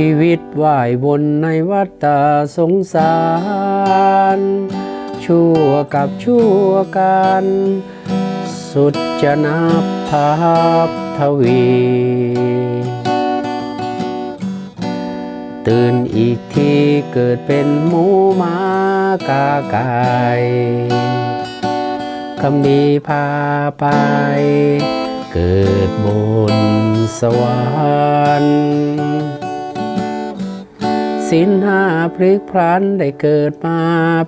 ชีวิตว่ายวนในวัฏฏะสงสาร ชั่วกับชั่วกัน สุดจะนับทับทวี ตื่นอีกทีเกิดเป็นหมูมากาไก่คำดีพาไป เกิดบนสวรรค์ สินห้าพลิกพลันได้เกิดมา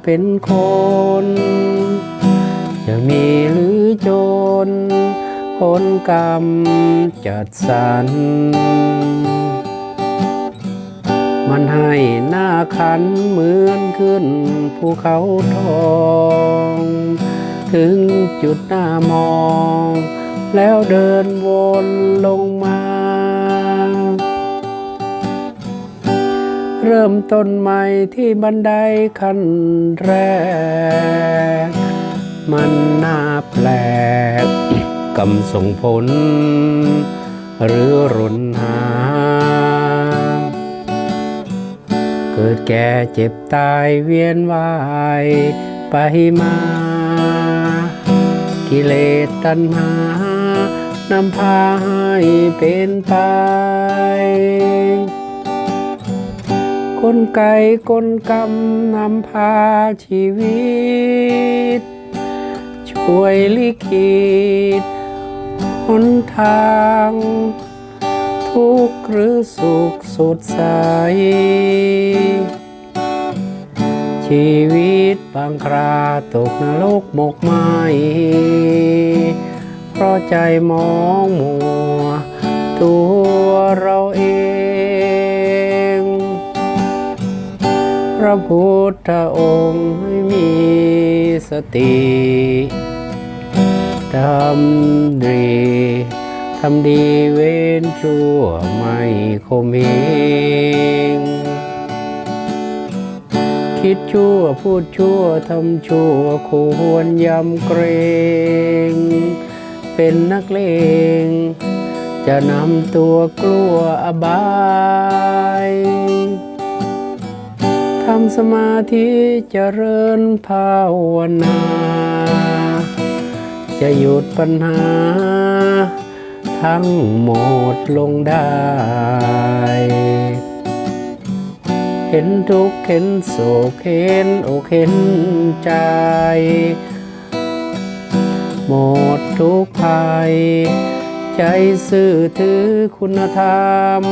เป็นคน จะมีหรือจนผลกรรมจัดสรร มันให้หน้าขันเหมือนขึ้นภูเขาทอง ถึงจุดหน้ามอง แล้วเดินวนลงมา เริ่มต้นใหม่ที่บันไดขั้นแรก มันน่าแปลกกำส่งผล หรือรุนหา เกิดแก่เจ็บตายเวียนว่ายไปมา กิเลสตัณหานำพาให้เป็นไป ลไกกลกรรมนำพาชีวิต ช่วยลิขิตหนทาง ทุกข์หรือสุขสดใส ชีวิตบางคราตกนรกหมกไหมเพราะใจมองมัว ตัวเราเอง พระพุทธองค์ให้มีสติทำดีทำดีเว้นชั่วไม่คมเหงคิดชั่วพูดชั่วทำชั่วควรยำเกรง เป็นนักเลง จะนำตัวกลัวอบาย สมาธิเจริญภาวนา จะหยุดปัญหา ทั้งหมดลงได้ เห็นทุกข์เห็นโศกเห็นอกเห็นใจ หมดทุกภัย ใจซื่อถือคุณธรรม